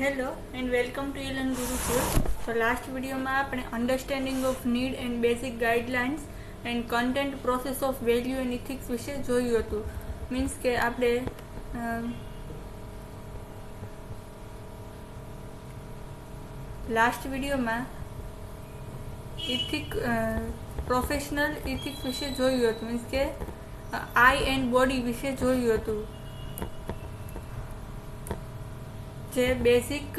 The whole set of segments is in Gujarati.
Hello and welcome to Ilan Gurukul તો લાસ્ટ વિડીયોમાં આપણે understanding of need and basic guidelines and content process of value and ethics વિશે જોયું હતું. મીન્સ કે આપણે લાસ્ટ વિડીયોમાં ઇથિક પ્રોફેશનલ ઇથિક્સ વિશે જોયું હતું. મીન્સ કે આઈ એન્ડ બોડી વિશે જોયું હતું. જે બેઝિક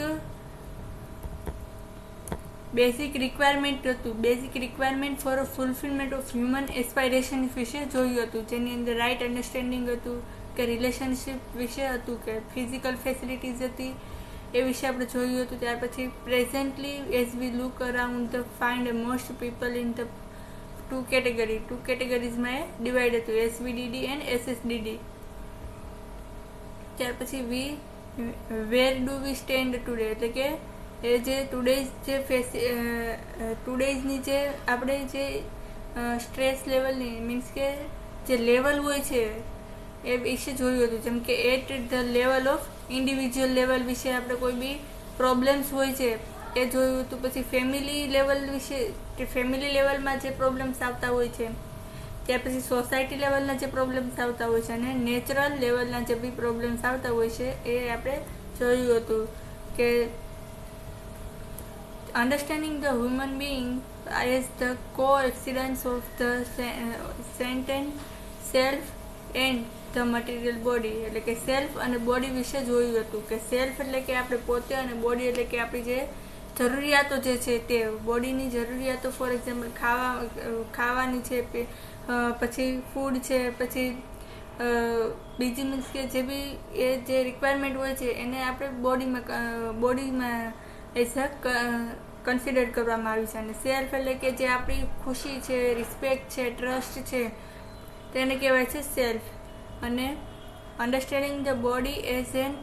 બેઝિક રિક્વાયરમેન્ટ હતું. Basic requirement for fulfillment of human aspiration વિશે જોયું હતું. જેની અંદર રાઇટ અન્ડરસ્ટેન્ડિંગ હતું કે રિલેશનશિપ વિશે હતું કે ફિઝિકલ ફેસિલિટીઝ હતી એ વિશે આપણે જોયું હતું. ત્યાર પછી presently as we look around the find most people in the two category two કેટેગરીઝમાં એ ડિવાઈડ હતું. એસવીડીડી એન્ડ એસએસડીડી ત્યાર પછી we where do we stand today એટલે કે એ જે ટુડેઝ જે ફેસ ટુડેઝની જે આપણે જે સ્ટ્રેસ લેવલની મીન્સ કે જે લેવલ હોય છે, એ વિશે જોયું હતું. જેમ કે at the level of individual level વિશે આપણે કોઈ બી પ્રોબ્લેમ્સ હોય છે, એ જોયું હતું. પછી ફેમિલી લેવલ વિશે કે ફેમિલી લેવલમાં જે પ્રોબ્લેમ્સ આવતા હોય છે ત્યાર પછી સોસાયટી લેવલના જે પ્રોબ્લેમ્સ આવતા હોય છે અને નેચરલ લેવલના જે બી પ્રોબ્લેમ્સ આવતા હોય છે એ આપણે જોયું હતું કે understanding the human being as the coexistence of the sentient self and the material body એટલે કે સેલ્ફ અને બોડી વિશે જોયું હતું કે સેલ્ફ એટલે કે આપણે પોતે અને બોડી એટલે કે આપણી જે જરૂરિયાતો જે છે તે બોડીની જરૂરિયાતો ફોર એક્ઝામ્પલ ખાવા, ખાવાની છે પછી ફૂડ છે, પછી બીજી મીન્સ કે જે બી એ જે રિક્વાયરમેન્ટ હોય છે, એને આપણે બોડીમાં બોડીમાં એઝ અ કન્સિડર કરવામાં આવી છે. અને સેલ્ફ એટલે કે જે આપણી ખુશી છે રિસ્પેક્ટ છે ટ્રસ્ટ છે, તેને કહેવાય છે સેલ્ફ અને understanding the body as an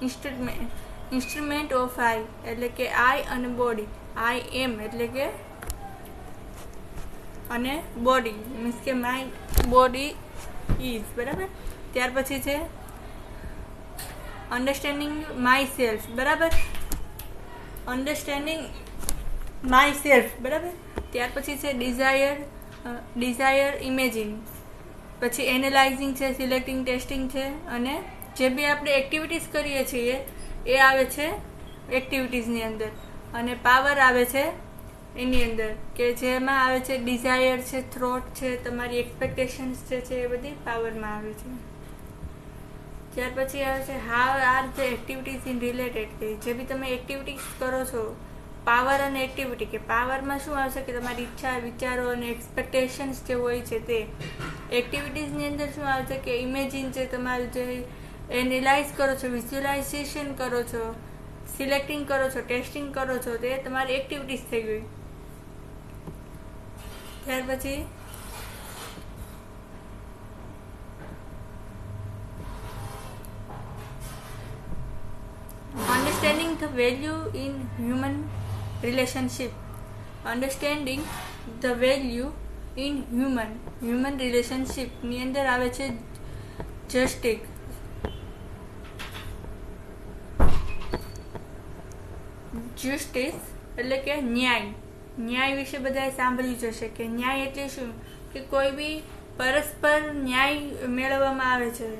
instrument instrument of I, એટલે કે આઈ અને બોડી. આઈ એમ, એટલે કે અને બોડી. મીન્સ કે માય બોડી ઇઝ બરાબર? ત્યાર પછી છે અન્ડરસ્ટેન્ડિંગ માય સેલ્ફ બરાબર? અન્ડરસ્ટેન્ડિંગ માય સેલ્ફ બરાબર? ત્યાર પછી છે ડિઝાયર ડિઝાયર ઇમેજિન પછી એનાલાઇઝિંગ છે, સિલેક્ટિંગ, ટેસ્ટિંગ છે, અને જે બી આપણે એક્ટિવિટીઝ કરીએ છીએ એ આવે છે એક્ટિવિટીઝની અંદર. અને પાવર આવે છે એની અંદર, કે જેમાં આવે છે ડિઝાયર છે થ્રોટ છે, તમારી એક્સપેક્ટેશન્સ જે છે એ બધી પાવરમાં આવે છે. ત્યાર પછી આવે છે how are the activities in related કે જે બી તમે એક્ટિવિટીઝ કરો છો પાવર અને એક્ટિવિટી કે પાવરમાં શું આવશે કે તમારી ઈચ્છા, વિચારો અને એક્સપેક્ટેશન્સ જે હોય છે તે એક્ટિવિટીઝની અંદર શું આવશે કે ઇમેજિન છે તમારું જે એનાલાઇઝ કરો છો વિઝ્યુલાઇઝેશન કરો છો સિલેક્ટિંગ કરો છો ટેસ્ટિંગ કરો છો, તે તમારી એક્ટિવિટીઝ થઈ ગઈ. ત્યાર પછી understanding the value in human relationship understanding the value in human human રિલેશનશિપની અંદર આવે છે જસ્ટિક જસ્ટિસ એટલે કે ન્યાય. ન્યાય વિશે બધાએ સાંભળ્યું જ હશે કે ન્યાય એટલે શું? કે કોઈ બી પરસ્પર ન્યાય મેળવવામાં આવે છે,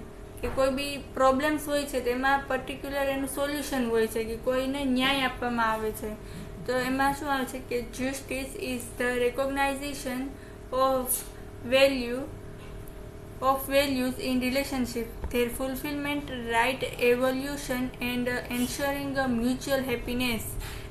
કે કોઈ બી પ્રોબ્લેમ્સ હોય છે, તેમાં પર્ટિક્યુલર એનું સોલ્યુશન હોય છે, કે કોઈને ન્યાય આપવામાં આવે છે. તો એમાં શું આવે છે કે justice is the recognition of value of values in relationship their fulfillment right evolution and ensuring mutual happiness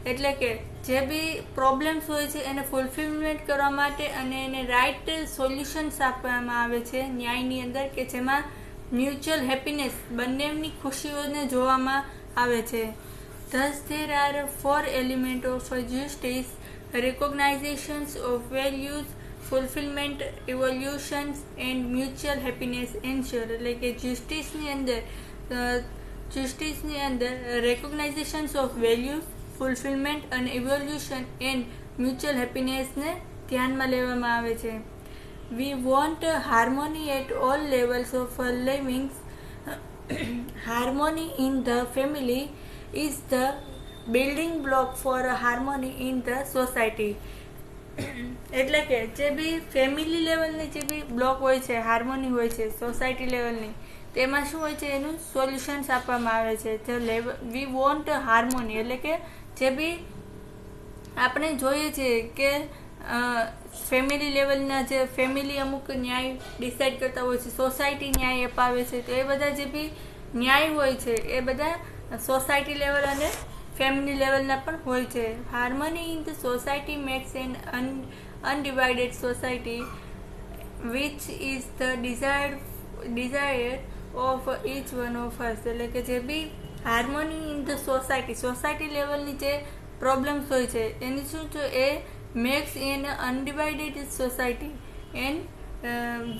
એટલે કે જે બી પ્રોબ્લેમ્સ હોય છે એને ફૂલફિલમેન્ટ કરવા માટે અને એને રાઇટ સોલ્યુશન્સ આપવામાં આવે છે ન્યાયની અંદર કે જેમાં મ્યુચ્યુઅલ હેપીનેસ બંનેની ખુશીઓને જોવામાં આવે છે thus there are four elements of justice recognizations of values fulfilment evolutions and mutual happiness ensure એટલે કે જસ્ટિસની અંદર જસ્ટિસની અંદર રેકોગ્નાઇઝેશન્સ ઓફ વેલ્યુ ફુલફિલમેન્ટ અને ઇવોલ્યુશન એન્ડ મ્યુચ્યુઅલ હેપીનેસને ધ્યાનમાં લેવામાં આવે છે we want harmony at all levels of livings harmony in the family is the building block for harmony in the society એટલે કે જે બી ફેમિલી લેવલની જે બી બ્લોક હોય છે હાર્મોની હોય છે સોસાયટી લેવલની તેમાં શું હોય છે, એનું સોલ્યુશન્સ આપવામાં આવે છે. જે લેવલ વી વોન્ટ હાર્મોની એટલે કે જે બી આપણે જોઈએ છીએ કે ફેમિલી લેવલના જે ફેમિલી અમુક ન્યાય ડિસાઈડ કરતા હોય છે સોસાયટી ન્યાય અપાવે છે, તો એ બધા જે બી ન્યાય હોય છે, એ બધા સોસાયટી લેવલ અને ફેમિલી લેવલના પણ હોય છે. Harmony in the society makes an un, undivided society which is the desired desire of each one of us એટલે કે જે બી harmony in the society society લેવલની જે પ્રોબ્લેમ્સ હોય છે, એની શું છે? એ makes in undivided society. And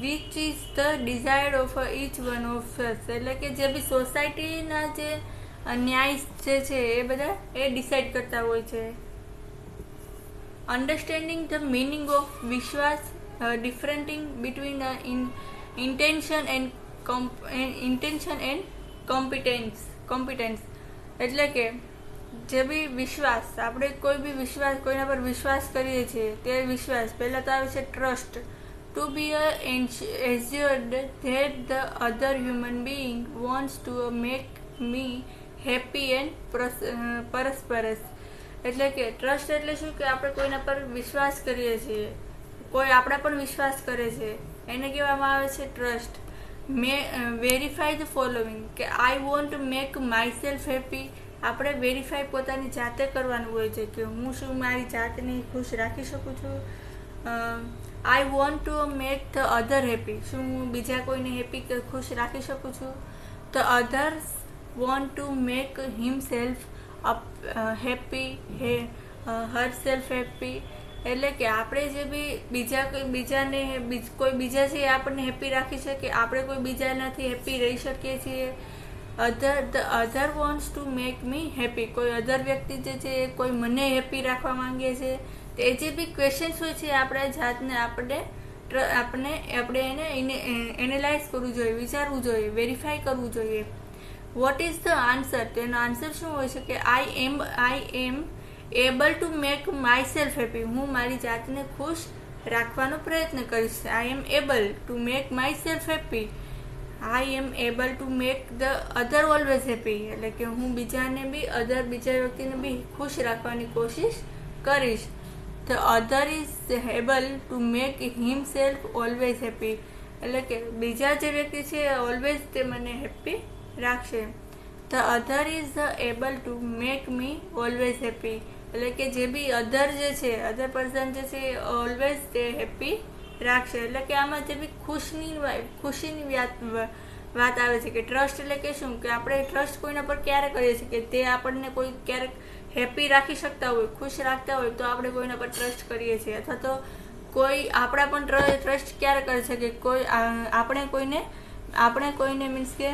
which is the desire of each one of us એટલે કે જે બી સોસાયટીના જે ન્યાય જે છે એ બધા એ ડિસાઈડ કરતા હોય છે. અન્ડરસ્ટેન્ડિંગ ધ મિનિંગ ઓફ વિશ્વાસ differentiating between intention and intention and competence competence એટલે કે, જે બી વિશ્વાસ, આપણે કોઈ બી વિશ્વાસ, કોઈના પર વિશ્વાસ કરીએ છીએ, તે વિશ્વાસ. પહેલાં તો આવે છે trust to be a assured that the other human being wants to make me happy and પરસ્પરસ. એટલે કે ટ્રસ્ટ એટલે શું? કે આપણે કોઈના પર વિશ્વાસ કરીએ છીએ. કોઈ આપણા પણ વિશ્વાસ કરે છે. એને કહેવામાં આવે છે trust may verify the following કે I want make my self happy આપણે વેરીફાઈ પોતાની જાતે કરવાનું હોય છે કે હું શું મારી જાતને ખુશ રાખી શકું છું? I want to make the other happy શું હું બીજા કોઈને હેપી કે ખુશ રાખી શકું છું? The others want to make him self happy he her self happy એટલે કે આપણે જે બી બીજા કોઈ, બીજાને કોઈ બીજા છે આપણને હેપી રાખી શકે આપણે કોઈ બીજાનાથી હેપી રહી શકીએ છીએ. Other the other wants to make me happy કોઈ અધર વ્યક્તિ જે છે, એ કોઈ મને હેપી રાખવા માંગે છે. તે જે બી ક્વેશ્ચન્સ હોય છે આપણા જાતને આપણે આપણે આપણે એને એનેલાઇઝ કરવું જોઈએ, વિચારવું જોઈએ વેરીફાઈ કરવું જોઈએ. વોટ ઇઝ ધ આન્સર તેનો આન્સર શું હોય છે કે I am I am able to make my self happy હું મારી જાતને ખુશ રાખવાનો પ્રયત્ન કરીશ. I am able to make my self happy I am able to make the other always happy એટલે કે હું બીજાને બી અધર બીજા વ્યક્તિને બી ખુશ રાખવાની કોશિશ કરીશ. The other is able to make him self always happy એટલે કે બીજા જે વ્યક્તિ છે ઓલવેઝ તે મને હેપી રાખશે the other is the able to make me always happy એટલે કે જે બી અધર જે છે અધર પર્સન જે છે ઓલવેઝ તે હેપી રાખશે એટલે કે આમાં જે બી ખુશની ખુશીની વાત આવે છે કે ટ્રસ્ટ એટલે કે શું? કે આપણે ટ્રસ્ટ કોઈના પર ક્યારે કરીએ છીએ? કે તે આપણને કોઈ ક્યારેક હેપી રાખી શકતા હોય, ખુશ રાખતા હોય, તો આપણે કોઈના પર ટ્રસ્ટ કરીએ છીએ. અથવા તો કોઈ આપણા પણ ટ્રસ્ટ ક્યારે કરી શકે કોઈ આપણે કોઈને આપણે કોઈને મીન્સ કે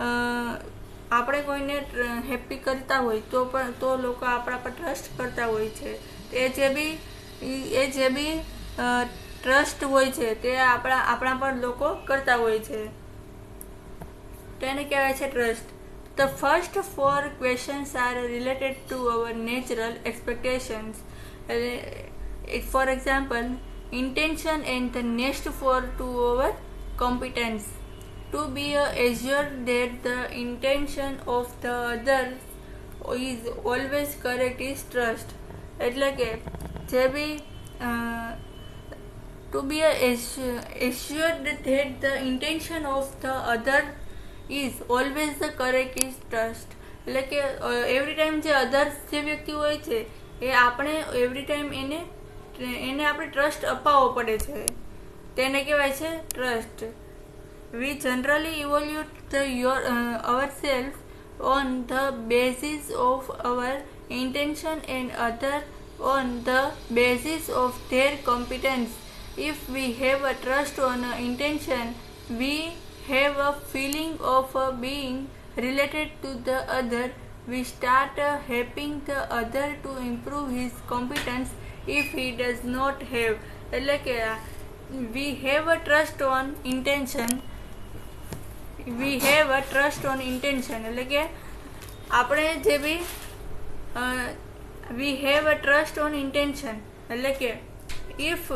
આપણે કોઈને હેપી કરતા હોય તો પણ, તો લોકો આપણા પર ટ્રસ્ટ કરતા હોય છે. એ જે બી એ જે બી ટ્રસ્ટ હોય છે, તે આપણા આપણા પર લોકો કરતા હોય છે. તેને કહેવાય છે trust. The first four questions are related to our natural expectations for example intention and the next four to our competence. To be assured that the intention of the other is always correct is trust એટલે કે જે બી to be assured that the intention of the other is always the correct is trust એટલે કે એવરી ટાઈમ જે અધર્સ જે વ્યક્તિ હોય છે એ આપણે એવરી ટાઈમ એને એને આપણે ટ્રસ્ટ અપાવવો પડે છે તેને કહેવાય છે trust we generally evaluate the your our self on the basis of our intention and other on the basis of their competence if we have a trust on a intention we have a feeling of a being related to the other we start uh, helping the other to improve his competence if he does not have એટલે કે we have a trust on intention we have a trust on intention એટલે કે આપણે જે બી we have a trust on intention એટલે કે ઇફ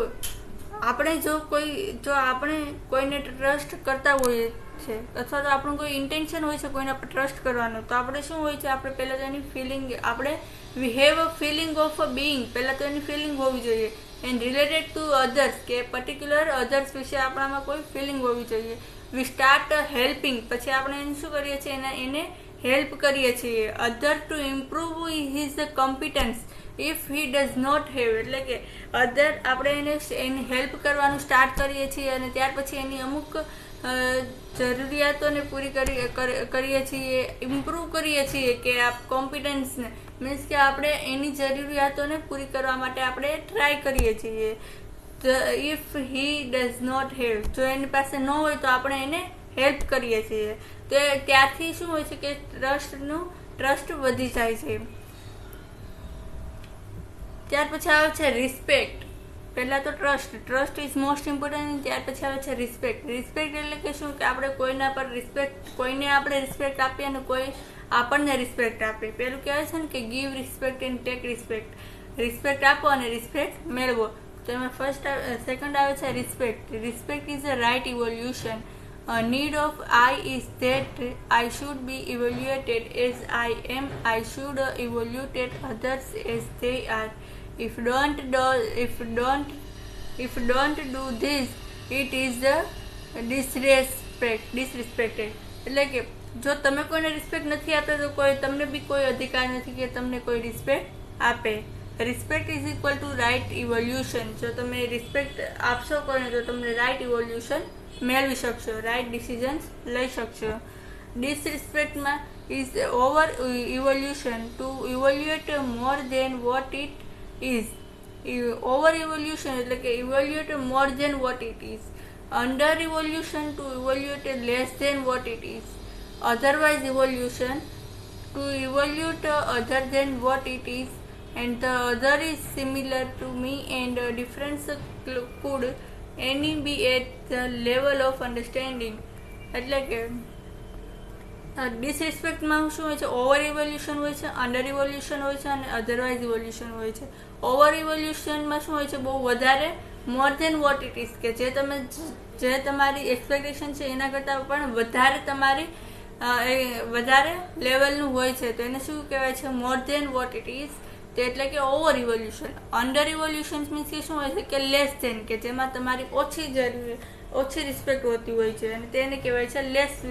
આપણે જો કોઈ, જો આપણે કોઈને ટ્રસ્ટ કરતા હોઈએ છે, અથવા તો આપણું કોઈ ઇન્ટેન્શન હોય છે કોઈને આપણે ટ્રસ્ટ કરવાનું, તો આપણે શું હોય છે? આપણે પહેલાં તો એની ફિલિંગ આપણે we have a feeling of a being પહેલાં તો એની ફિલિંગ હોવી જોઈએ. એન્ડ રિલેટેડ ટુ અધર્સ કે પર્ટિક્યુલર અધર્સ વિશે આપણામાં કોઈ ફિલિંગ હોવી જોઈએ. વી સ્ટાર્ટ હેલ્પિંગ પછી આપણે એને શું કરીએ છીએ? એના એને હેલ્પ કરીએ છીએ. Other to improve his competence if he does not have એટલે કે અધર આપણે એને એની હેલ્પ કરવાનું સ્ટાર્ટ કરીએ છીએ અને ત્યાર પછી એની અમુક જરૂરિયાતોને પૂરી કરી કરીએ છીએ ઇમ્પ્રૂવ કરીએ છીએ કે આ કોમ્પિટન્સને મીન્સ કે આપણે એની જરૂરિયાતોને પૂરી કરવા માટે આપણે ટ્રાય કરીએ છીએ. If he does not help જો એની પાસે ન હોય તો આપણે એને હેલ્પ કરીએ છીએ. તો ત્યારથી શું હોય છે કે ટ્રસ્ટનું ટ્રસ્ટ વધી જાય છે. ત્યાર પછી આવે છે રિસ્પેક્ટ પહેલાં તો trust trust is most important ત્યાર પછી આવે છે રિસ્પેક્ટ રિસ્પેક્ટ એટલે કે શું? કે આપણે કોઈના પર રિસ્પેક્ટ કોઈને આપણે રિસ્પેક્ટ આપીએ અને કોઈ આપણને રિસ્પેક્ટ આપે. પેલું કહેવાય છે ને કે give respect and take respect respect આપો અને રિસ્પેક્ટ મેળવો. તો એમાં ફર્સ્ટ સેકન્ડ આવે છે respect respect is a right evolution I is that I should be evaluated as I am. I should uh, evaluate others as they are. If don't do, if don't, if don't do this, it is a disrespect, disrespected. એટલે કે જો તમે કોઈને રિસ્પેક્ટ નથી આપતા તો કોઈ તમને બી કોઈ અધિકાર નથી કે તમને કોઈ રિસ્પેક્ટ આપે respect is equal to right evolution જો તમે રિસ્પેક્ટ આપશો કોઈને, તો તમને રાઇટ ઇવોલ્યુશન મેળવી શકશો રાઇટ ડિસિઝન્સ લઈ શકશો. ડિસરિસ્પેક્ટમાં is over evolution to evaluate more than what it is over evolution એટલે કે evaluate more than what it is under evolution to evaluate less than what it is otherwise evolution to evaluate other than what it is and the other is similar to me and a difference could any be at the level of understanding? એટલે કે ડિસરિસ્પેક્ટમાં શું હોય છે? ઓવર ઇવોલ્યુશન હોય છે અંડર ઇવોલ્યુશન હોય છે, અને અધરવાઇઝ ઇવોલ્યુશન હોય છે. ઓવર ઇવોલ્યુશનમાં શું હોય છે? બહુ વધારે more than what it is કે જે તમે જે તમારી એક્સપેક્ટેશન છે એના કરતાં પણ વધારે તમારી એ, વધારે લેવલનું હોય છે. તો એને શું કહેવાય છે? More than what it is તો એટલે કે over evolution under evolution means કે શું હોય છે? કે લેસ ધેન કે જેમાં તમારી ઓછી જરૂર ઓછી રિસ્પેક્ટ હોતી હોય છે. અને તેને કહેવાય છે less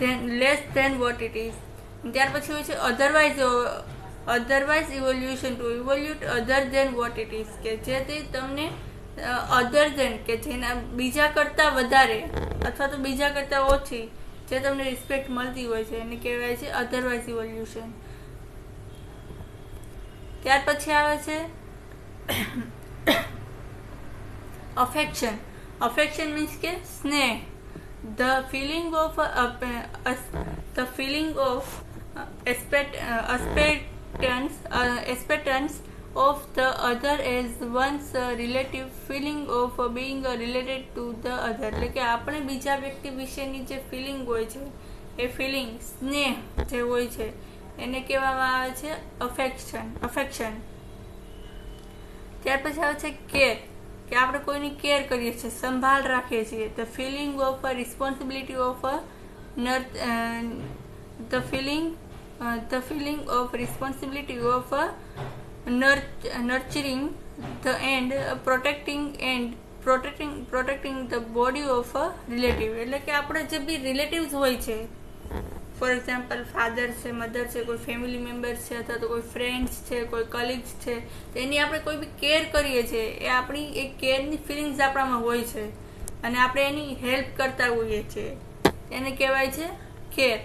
than less than what it is ત્યાર પછી હોય છે otherwise otherwise evolution to evaluate other than what it is કે જેથી તમને અધર ધેન કે જેના બીજા કરતાં વધારે અથવા તો બીજા કરતાં ઓછી જે તમને રિસ્પેક્ટ મળતી હોય છે. એને કહેવાય છે અધરવાઇઝ ઇવોલ્યુશન ત્યાર પછી આવે છે અફેક્શન અફેક્શન મીન્સ કે સ્નેહ. The feeling of the feeling of acceptance acceptance of the other as one's relative relative. Feeling of related being the other. એટલે કે આપણે બીજા વ્યક્તિ વિશેની જે ફિલિંગ હોય છે, એ ફિલિંગ સ્નેહ જે હોય છે એને કહેવામાં આવે છે અફેક્શન અફેક્શન ત્યાર પછી આવે છે કેર કે આપણે કોઈની કેર કરીએ છીએ, સંભાળ રાખીએ છીએ. The feeling of a responsibility of a the feeling the feeling of responsibility of a nurturing the and protecting and protecting protecting the body of a relative એટલે કે આપણે જે બી રિલેટિવ્સ હોય છે ફોર એક્ઝામ્પલ ફાધર છે મધર છે, કોઈ ફેમિલી મેમ્બર્સ છે અથવા તો કોઈ ફ્રેન્ડ્સ છે, કોઈ કલીગ્સ છે એની આપણે કોઈ બી કેર કરીએ છીએ, એ આપણી એ કેરની ફિલિંગ્સ આપણામાં હોય છે. અને આપણે એની હેલ્પ કરતા હોઈએ છીએ. એને કહેવાય છે કેર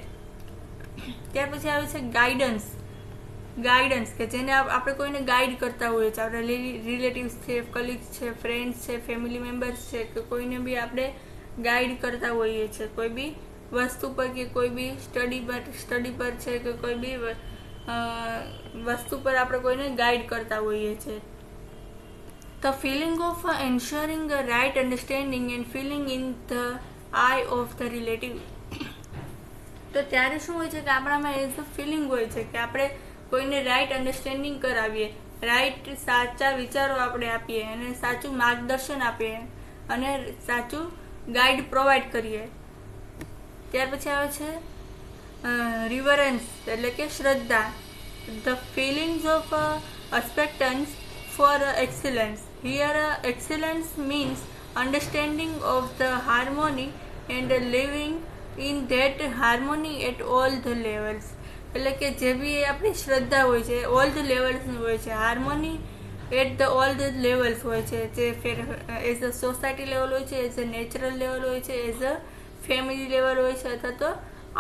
ત્યાર પછી આવે છે ગાઈડન્સ ગાઈડન્સ કે જેને આપણે કોઈને ગાઈડ કરતા હોઈએ છીએ. આપણે રિલેટિવ્સ છે કલીગ્સ છે ફ્રેન્ડ્સ છે ફેમિલી મેમ્બર્સ છે, કે કોઈને બી આપણે ગાઈડ કરતા હોઈએ છીએ. કોઈ બી વસ્તુ પર કે કોઈ બી સ્ટડી પર સ્ટડી પર છે કે કોઈ બી વસ્તુ પર આપણે કોઈને ગાઈડ કરતા હોઈએ છીએ the feeling of ensuring a right understanding and feeling in the I of the relative તો ત્યારે શું હોય છે કે આપણામાં એઝ અ ફિલિંગ હોય છે કે આપણે કોઈને રાઈટ અન્ડરસ્ટેન્ડિંગ કરાવીએ રાઈટ સાચા વિચારો આપણે આપીએ અને સાચું માર્ગદર્શન આપીએ અને સાચું ગાઈડ પ્રોવાઈડ કરીએ. ત્યાર પછી આવે છે રિવરન્સ એટલે કે શ્રદ્ધા. The feelings of acceptance for excellence here excellence means understanding of the harmony and living in that harmony at all the levels એટલે કે જે બી આપણી શ્રદ્ધા હોય છે ઓલ ધ લેવલ્સની હોય છે. Harmony at the all the levels હોય છે. જે fair as a society level હોય છે એઝ અ નેચરલ લેવલ હોય છે એઝ અ ફેમિલી લેવલ હોય છે અથવા તો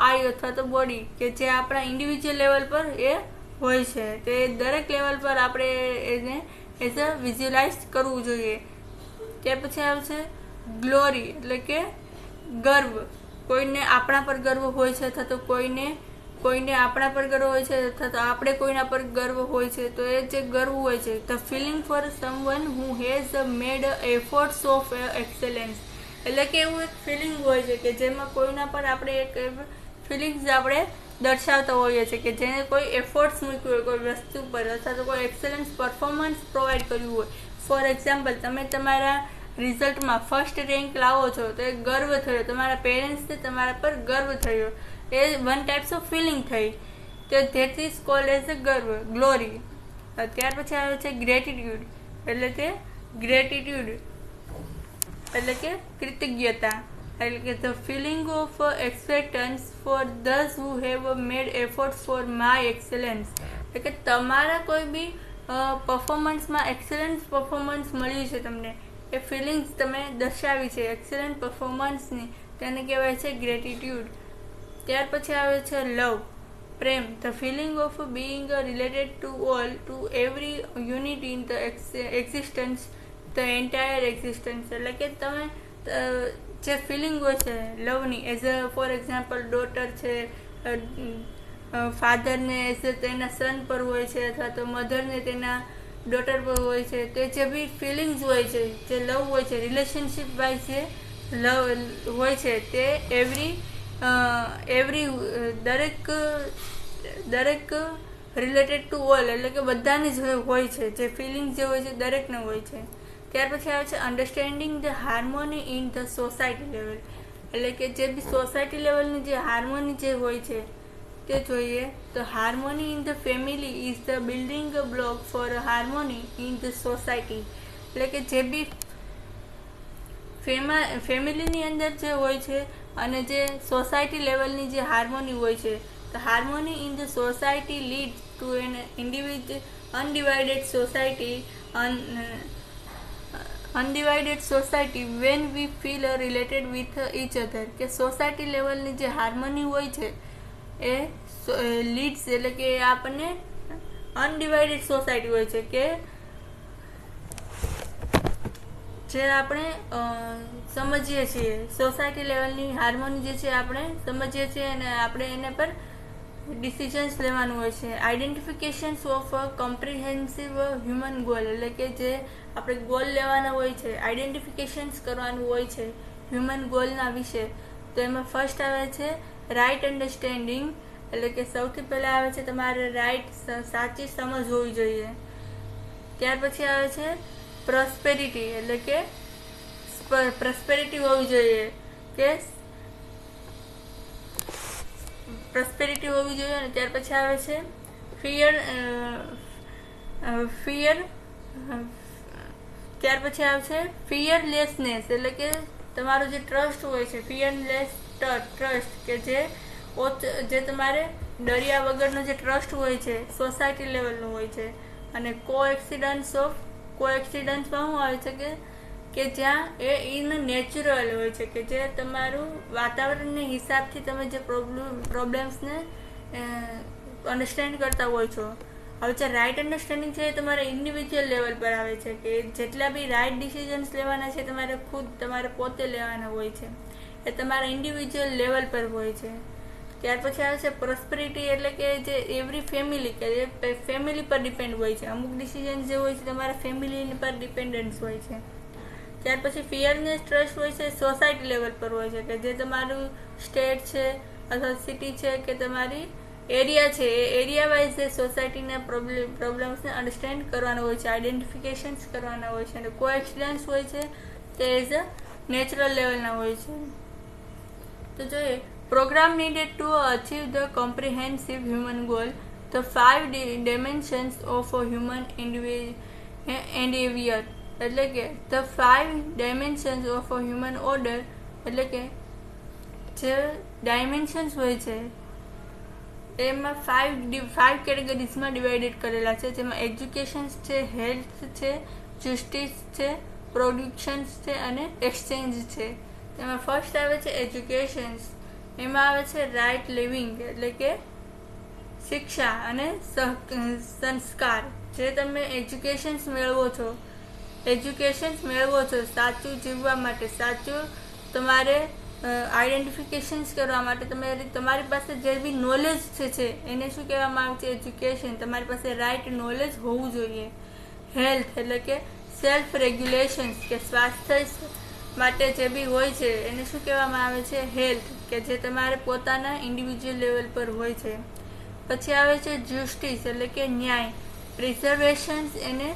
આઈ અથવા તો બોડી કે જે આપણા ઇન્ડિવિજ્યુઅલ લેવલ પર એ હોય છે. તે દરેક લેવલ પર આપણે એને એઝ અ વિઝ્યુલાઇઝ કરવું જોઈએ. ત્યાર પછી આવશે ગ્લોરી એટલે કે ગર્વ. કોઈને આપણા પર ગર્વ હોય છે અથવા તો કોઈને કોઈને આપણા પર ગર્વ હોય છે અથવા તો આપણે કોઈના પર ગર્વ હોય છે, તો એ જે ગર્વ હોય છે the feeling for someone who has made efforts of excellence એટલે કે એવું એક ફિલિંગ હોય છે કે જેમાં કોઈના પર આપણે એક ફિલિંગ્સ આપણે દર્શાવતા હોઈએ છીએ કે જેને કોઈ એફર્ટ્સ મૂક્યું હોય, કોઈ વસ્તુ પર અથવા તો કોઈ એક્સેલન્સ પરફોર્મન્સ પ્રોવાઈડ કર્યું હોય. ફોર એક્ઝામ્પલ તમે તમારા રિઝલ્ટમાં ફર્સ્ટ રેન્ક લાવો છો તો એ ગર્વ થયો. તમારા પેરેન્ટ્સને તમારા પર ગર્વ થયો. એ વન ટાઈપ્સ ઓફ ફિલિંગ થઈ. તો that is call as a ગર્વ ગ્લોરી ત્યાર પછી આવે છે ગ્રેટિટ્યુડ એટલે કે ગ્રેટિટ્યુડ એટલે કે કૃતજ્ઞતા. એટલે કે the feeling of acceptance for those who have made effort for my excellence એટલે કે તમારા કોઈ બી પરફોર્મન્સમાં એક્સેલન્સ પરફોર્મન્સ મળ્યું છે તમને. એ ફિલિંગ્સ તમે દર્શાવી છે એક્સેલન્ટ પરફોર્મન્સની તેને કહેવાય છે ગ્રેટિટ્યુડ ત્યાર પછી આવે છે love Prem. The feeling of being related to all to every unit in the existence the entire existence એટલે કે તમે જે ફિલિંગ છે, લવની as a for example daughter છે ફાધરને એઝ અ તેના સન પર હોય છે, અથવા તો મધરને તેના ડોટર પર હોય છે, તે જે બી ફિલિંગ્સ હોય છે, જે લવ હોય છે રિલેશનશિપ વાઇઝ જે લવ હોય છે, તે એવરી એવરી દરેક દરેક રિલેટેડ ટુ ઓલ એટલે કે બધાની જ હોય છે, જે ફિલિંગ્સ જે હોય છે, દરેકને હોય છે. ત્યાર પછી આવે છે understanding the harmony in the society level એટલે કે જે બી સોસાયટી લેવલની જે હાર્મોની જે હોય છે, તે જોઈએ. તો harmony in the family is the building block for harmony in the society એટલે કે જે બી ફેમા ફેમિલીની અંદર જે હોય છે અને જે સોસાયટી લેવલની જે હાર્મોની હોય છે, તો harmony in the society lead to an individual undivided society undivided society when we feel related with each other કે સોસાયટી લેવલની જે હાર્મોની હોય છે, એ લીડ્સ એટલે કે આપણને અનડિવાઇડેડ સોસાયટી હોય છે કે જે આપણે સમજીએ છીએ. સોસાયટી લેવલની હાર્મોની જે છે, આપણે સમજીએ છીએ અને આપણે એને પર ડિસિઝન્સ લેવાનું હોય છે. Identifications of comprehensive human goal એટલે કે જે આપણે ગોલ લેવાના હોય છે આઈડેન્ટિફિકેશન્સ કરવાનું હોય છે હ્યુમન ગોલના વિશે. તો એમાં ફર્સ્ટ આવે છે રાઇટ અન્ડરસ્ટેન્ડિંગ એટલે કે સૌથી પહેલાં આવે છે તમારે રાઈટ સાચી સમજ હોવી જોઈએ. ત્યાર પછી આવે છે પ્રોસ્પેરિટી એટલે કે પ્રોસ્પેરિટી હોવી જોઈએ. કે પ્રોસ્પેરિટી હોવી જોઈએ અને ત્યાર પછી આવે છે ફિયર ફિયર ત્યાર પછી આવે છે ફિયરલેસનેસ એટલે કે તમારો જે ટ્રસ્ટ હોય છે ફિયરલેસ ટ્રસ્ટ કે જે જે તમારે દરિયા વગરનો જે ટ્રસ્ટ હોય છે સોસાયટી લેવલનું હોય છે. અને કો એક્સિડન્ટ્સ ઓફ કો એક્સિડન્ટ્સમાં શું આવે છે કે કે જ્યાં એ ઇન નેચરલ હોય છે, કે જે તમારું વાતાવરણને હિસાબથી તમે જે પ્રોબ્લેમ પ્રોબ્લેમ્સને અન્ડરસ્ટેન્ડ કરતા હોય છો. હવે જે રાઇટ અન્ડરસ્ટેન્ડિંગ છે એ તમારે ઇન્ડિવિજ્યુઅલ લેવલ પર આવે છે, કે જેટલા બી રાઇટ ડિસિઝન્સ લેવાના છે તમારે ખુદ, તમારે પોતે લેવાના હોય છે. એ તમારા ઇન્ડિવિજ્યુઅલ લેવલ પર હોય છે. ત્યાર પછી આવે છે પ્રોસ્પરિટી એટલે કે જે એવરી ફેમિલી કે જે ફેમિલી પર ડિપેન્ડ હોય છે. અમુક ડિસિઝન જે હોય છે તમારા ફેમિલી પર ડિપેન્ડન્સ હોય છે. ત્યાર પછી ફિયરનેસ ટ્રસ્ટ હોય છે સોસાયટી લેવલ પર હોય છે, કે જે તમારું સ્ટેટ છે અથવા સિટી છે કે તમારી એરિયા છે, એ એરિયા વાઇઝ એ સોસાયટીના પ્રોબ્લેમ પ્રોબ્લેમ્સને અન્ડરસ્ટેન્ડ કરવાના હોય છે આઈડેન્ટિફિકેશન્સ કરવાના હોય છે, અને કો એક્સિડન્સ હોય છે, તે એઝ અ નેચરલ લેવલના હોય છે. તો જોઈએ program needed to achieve the comprehensive human goal the five dimensions of a human endeavor એટલે કે the five dimensions of a human order એટલે કે જે ડાયમેન્શન્સ હોય છે, એમાં ફાઇવ ફાઇવ કેટેગરીઝમાં ડિવાઇડેડ કરેલા છે. જેમાં એજ્યુકેશન્સ છે હેલ્થ છે જસ્ટિસ છે પ્રોડક્શન્સ છે અને એક્સચેન્જ છે. તેમાં ફર્સ્ટ આવે છે એજ્યુકેશન્સ એમાં આવે છે રાઇટ લિવિંગ એટલે કે શિક્ષા અને સંસ્કાર. જે તમે એજ્યુકેશન્સ મેળવો છો એજ્યુકેશન્સ મેળવો છો, સાચું જીવવા માટે સાચું તમારે આઈડેન્ટિફિકેશન્સ કરવા માટે તમે તમારી પાસે જે બી નોલેજ છે છે, એને શું કહેવામાં આવે છે? એજ્યુકેશન તમારી પાસે રાઇટ નોલેજ હોવું જોઈએ. હેલ્થ એટલે કે સેલ્ફ રેગ્યુલેશન્સ કે સ્વાસ્થ્ય માટે જે બી હોય છે, એને શું કહેવામાં આવે છે? હેલ્થ કે જે તમારે પોતાના ઇન્ડિવિજ્યુઅલ લેવલ પર હોય છે. પછી આવે છે જસ્ટિસ એટલે કે ન્યાય. પ્રિઝર્વેશન્સ એને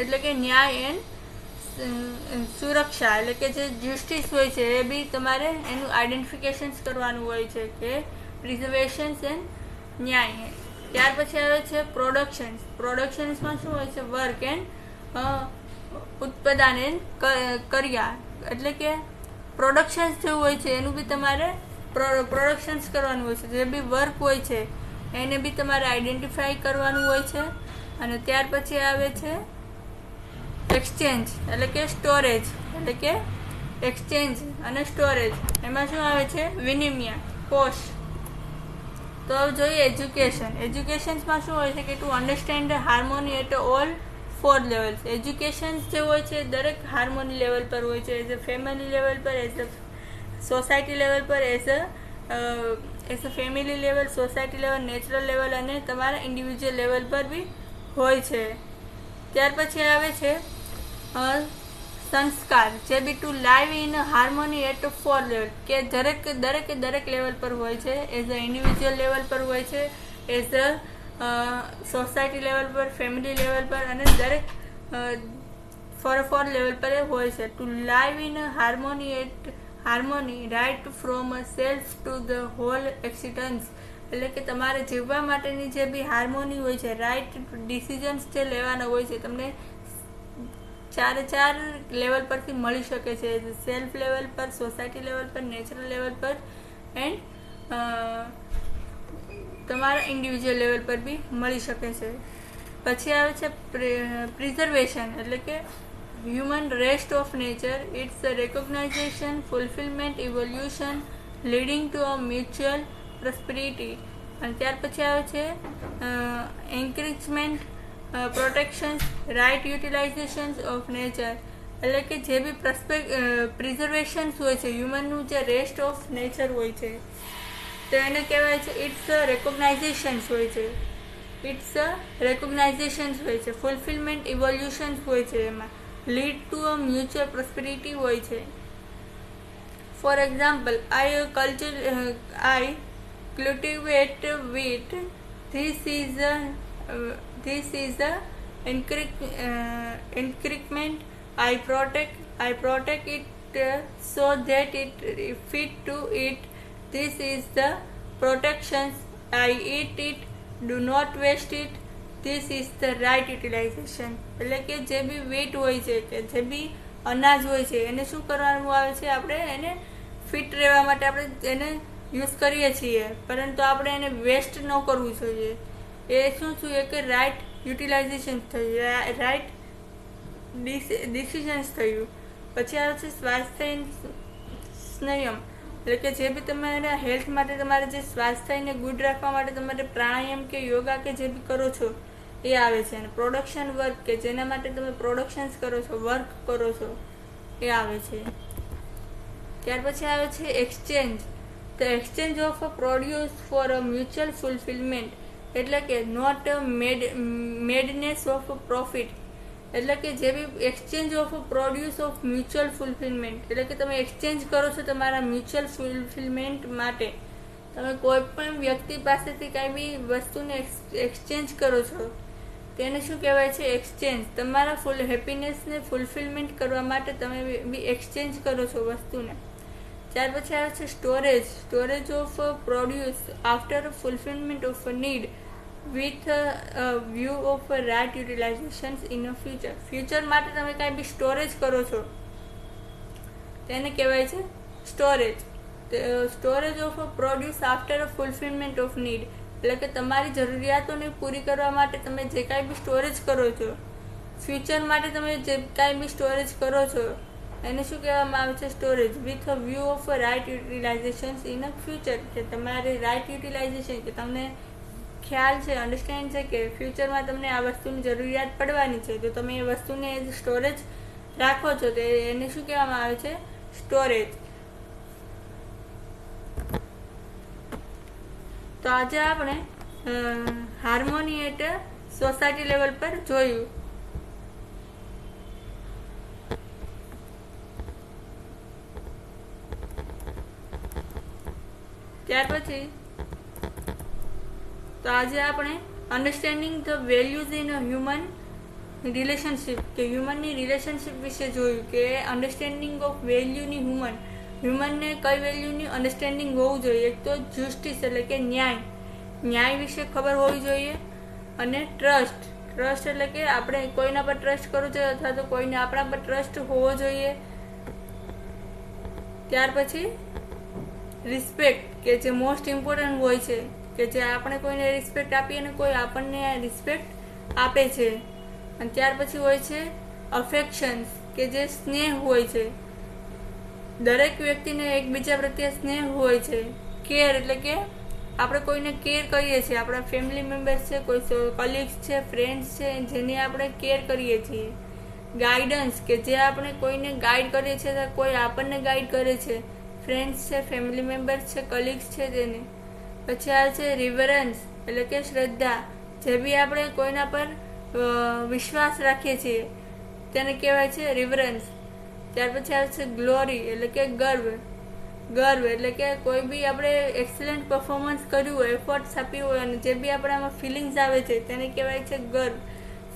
એટલે કે ન્યાય એન્ડ સુરક્ષા, એટલે કે જે જસ્ટિસ હોય છે, એ બી તમારે એનું આઈડેન્ટિફિકેશન્સ કરવાનું હોય છે કે પ્રિઝર્વેશન્સ એન્ડ ન્યાય ત્યાર પછી આવે છે પ્રોડક્શન્સ પ્રોડક્શન્સમાં શું હોય છે? વર્ક એન્ડ ઉત્પાદન એન્ડ કર્યા. એટલે કે પ્રોડક્શન્સ જેવું હોય છે, એનું બી તમારે પ્રોડક્શન્સ કરવાનું હોય છે. જે બી વર્ક હોય છે, એને બી તમારે આઈડેન્ટિફાઈ કરવાનું હોય છે. અને ત્યાર પછી આવે છે એક્સચેન્જ એટલે કે સ્ટોરેજ એટલે કે એક્સચેન્જ અને સ્ટોરેજ એમાં શું આવે છે? વિનિમય, કોષ. તો જોઈએ એજ્યુકેશન એજ્યુકેશન્સમાં શું હોય છે કે to understand harmony at all four levels educations જે હોય છે, દરેક હાર્મોની લેવલ પર હોય છે. એઝ અ ફેમિલી લેવલ પર એઝ અ સોસાયટી લેવલ પર as a as a family level society level natural level અને તમારા ઇન્ડિવિજ્યુઅલ લેવલ પર બી હોય છે. ત્યાર પછી આવે છે સંસ્કાર, જે બી to live in harmony at four level કે દરેક દરેક દરેક લેવલ પર હોય છે. એઝ અ ઇન્ડિવિજ્યુઅલ લેવલ પર હોય છે એઝ અ સોસાયટી લેવલ પર ફેમિલી લેવલ પર, અને દરેક ફોર ફોર લેવલ પર હોય છે. To live in harmony at harmony right from self to the whole existence એટલે કે તમારે જીવવા માટેની જે બી હાર્મોની હોય છે રાઈટ ડિસિઝન્સ જે લેવાના હોય છે, તમને ચારે ચાર લેવલ પરથી મળી શકે છે. સેલ્ફ લેવલ પર સોસાયટી લેવલ પર નેચરલ લેવલ પર એન્ડ તમારા ઇન્ડિવિજ્યુઅલ લેવલ પર બી મળી શકે છે. પછી આવે છે પ્રિઝર્વેશન એટલે કે human rest of nature it's a recognition fulfillment evolution leading to a mutual prosperity અને ત્યાર પછી આવે છે encouragement protections right utilizations of nature એટલે કે જે બી પ્રસ્પેક પ્રિઝર્વેશન્સ હોય છે હ્યુમનનું જે રેસ્ટ ઓફ નેચર હોય છે, તો એને કહેવાય છે ઇટ્સ અ રેકોગ્નાઇઝેશન્સ હોય છે. ઇટ્સ અ રેકોગ્નાઇઝેશન્સ હોય છે ફુલફિલમેન્ટ ઇવોલ્યુશન્સ હોય છે એમાં. Lead to a mutual prosperity હોય છે. For example I culture I cultivate wheat this is a uh, this is a uh, increment i protect i protect it uh, so that it fit to it this is the protections i eat it do not waste it this is the right utilization એટલે કે જે બી વેટ હોય છે કે જે બી અનાજ હોય છે એને શું કરવાનું આવે છે આપણે એને ફિટ રહેવા માટે આપણે એને યુઝ કરીએ છીએ. પરંતુ આપણે એને વેસ્ટ ન કરવું જોઈએ. એ શું જોઈએ કે રાઇટ યુટિલાઇઝેશન થયું. રાઇટ ડિસિઝન્સ થયું. પછી આવે છે સ્વાસ્થ્ય સ્નયમ એટલે કે જે બી તમારા હેલ્થ માટે તમારે જે સ્વાસ્થ્યને ગુડ રાખવા માટે તમારે પ્રાણાયામ કે યોગા કે જે બી કરો છો, એ આવે છે. અને પ્રોડક્શન વર્ક કે જેના માટે તમે પ્રોડક્શન્સ કરો છો વર્ક કરો છો, એ આવે છે. ત્યાર પછી આવે છે exchange the exchange of produce for a mutual fulfilment એટલે કે not mad madness of profit એટલે કે જે બી exchange of produce of mutual fulfilment એટલે કે તમે એક્સચેન્જ કરો છો તમારા મ્યુચ્યુઅલ ફુલફિલમેન્ટ માટે, તમે કોઈ પણ વ્યક્તિ પાસેથી કાંઈ બી વસ્તુને એક્સચેન્જ કરો છો, તેને શું કહેવાય છે એક્સચેન્જ તમારા ફૂલ હેપીનેસને ફૂલફિલમેન્ટ કરવા માટે તમે બી એક્સચેન્જ કરો છો વસ્તુને. ત્યાર પછી આવે છે storage storage of produce after fulfilment of need with view of right utilization in a future future માટે તમે કાંઈ બી સ્ટોરેજ કરો છો, તેને કહેવાય છે storage storage of produce after fulfilment of need એટલે કે તમારી જરૂરિયાતોને પૂરી કરવા માટે તમે જે કાંઈ બી સ્ટોરેજ કરો છો ફ્યુચર માટે તમે જે કાંઈ બી સ્ટોરેજ કરો છો એને શું કહેવામાં આવે છે? Storage with a view of right utilization in a future કે તમારે રાઇટ યુટિલાઇઝેશન કે તમને ખ્યાલ છે અન્ડરસ્ટેન્ડ છે કે ફ્યુચરમાં તમને આ વસ્તુની જરૂરિયાત પડવાની છે. તો તમે એ વસ્તુને એઝ સ્ટોરેજ રાખો છો. તો એને શું કહેવામાં આવે છે? સ્ટોરેજ તો આજે આપણે હાર્મોનિએટ સોસાયટી લેવલ પર જોયું. ત્યાર પછી તો આજે આપણે understanding the values in a human relationship કે હ્યુમનની રિલેશનશિપ વિશે જોયું કે અન્ડરસ્ટેન્ડિંગ ઓફ વેલ્યુની હ્યુમન હ્યુમનને કઈ વેલ્યુની અન્ડરસ્ટેન્ડિંગ હોવું જોઈએ? એક તો જસ્ટિસ એટલે કે ન્યાય. ન્યાય વિશે ખબર હોવી જોઈએ અને ટ્રસ્ટ ટ્રસ્ટ એટલે કે આપણે કોઈના પર ટ્રસ્ટ કરવું જોઈએ અથવા તો કોઈને આપણા પર ટ્રસ્ટ હોવો જોઈએ. ત્યાર પછી રિસ્પેક્ટ કે જે મોસ્ટ ઇમ્પોર્ટન્ટ હોય છે, કે જે આપણે કોઈને રિસ્પેક્ટ આપીએ અને કોઈ આપણને રિસ્પેક્ટ આપે છે. અને ત્યાર પછી હોય છે અફેક્શન્સ કે જે સ્નેહ હોય છે. દરેક વ્યક્તિને એકબીજા પ્રત્યે સ્નેહ હોય છે. કેર એટલે કે આપણે કોઈને કેર કરીએ છીએ. આપણા ફેમિલી મેમ્બર્સ છે, કોઈ કલીગ્સ છે ફ્રેન્ડ્સ છે, જેની આપણે કેર કરીએ છીએ. ગાઈડન્સ કે જે આપણે કોઈને ગાઈડ કરીએ છીએ કોઈ આપણને ગાઈડ કરે છે ફ્રેન્ડ્સ છે ફેમિલી મેમ્બર્સ છે કલીગ્સ છે તેને પછી આવે છે રિવરન્સ એટલે કે શ્રદ્ધા. જે બી આપણે કોઈના પર વિશ્વાસ રાખીએ છીએ, તેને કહેવાય છે રિવરન્સ ત્યાર પછી આવે છે ગ્લોરી એટલે કે ગર્વ. ગર્વ, એટલે કે કોઈ બી આપણે એક્સલન્ટ પરફોર્મન્સ કર્યું હોય એફર્ટ્સ આપ્યું હોય, અને જે બી આપણામાં ફિલિંગ્સ આવે છે, તેને કહેવાય છે ગર્વ.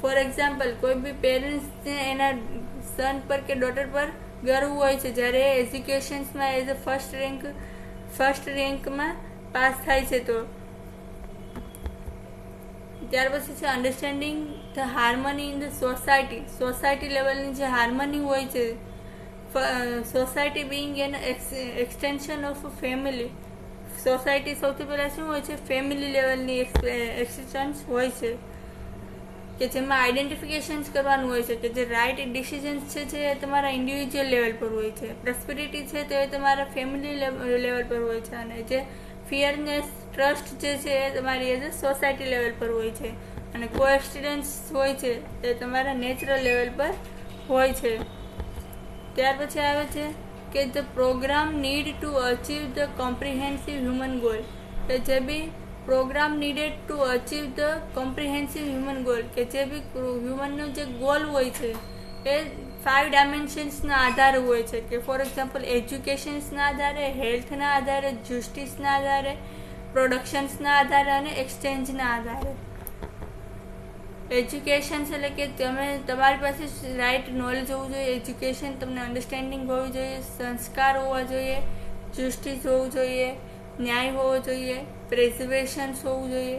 ફોર એક્ઝામ્પલ કોઈ બી પેરેન્ટ્સને એના સન પર કે ડોટર પર ગર્વ હોય છે જ્યારે એજ્યુકેશન્સમાં as a first rank, first રેન્કમાં pass થાય છે તો. ત્યાર પછી છે understanding the harmony in the society society લેવલની જે હાર્મની હોય છે society being an extension of family society સૌથી પહેલાં શું હોય છે? ફેમિલી લેવલની એક્સટેન્શન હોય છે. કે જેમાં આઈડેન્ટિફિકેશન્સ કરવાનું હોય છે, કે જે રાઇટ ડિસિઝન્સ છે, જે તમારા ઇન્ડિવિજ્યુઅલ લેવલ પર હોય છે. પ્રોસ્પેરિટી છે, તો તમારા ફેમિલી લેવલ પર હોય છે અને જે ફિયરનેસ ટ્રસ્ટ જે છે, એ તમારી એઝ સોસાયટી લેવલ પર હોય છે. અને કોએક્સિડન્સ હોય છે, તે તમારા નેચરલ લેવલ પર હોય છે. ત્યાર પછી આવે છે કે the programme need to achieve the comprehensive human goal કે જે બી programme needed to achieve the comprehensive human goal કે જે બી હ્યુમનનો જે ગોલ હોય છે, એ ફાઇવ ડાયમેન્શન્સના આધારે હોય છે. કે ફોર એક્ઝામ્પલ એજ્યુકેશન્સના આધારે હેલ્થના આધારે જસ્ટિસના આધારે પ્રોડક્શન્સના આધારે અને એક્સચેન્જના આધારે. એજ્યુકેશન એટલે કે તમે તમારી પાસે રાઇટ નોલેજ હોવું જોઈએ એજ્યુકેશન તમને અન્ડરસ્ટેન્ડિંગ હોવી જોઈએ, સંસ્કાર હોવા જોઈએ જસ્ટિસ હોવું જોઈએ, ન્યાય હોવો જોઈએ. પ્રેઝર્વેશન્સ હોવું જોઈએ,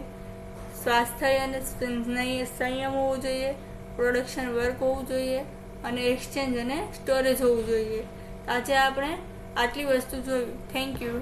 સ્વાસ્થ્ય અને સંયમ હોવું જોઈએ, પ્રોડક્શન વર્ક હોવું જોઈએ અને એક્સચેન્જ અને સ્ટોરેજ હોવું જોઈએ. આજે આપણે આટલી વસ્તુ જોયું થેન્ક યુ.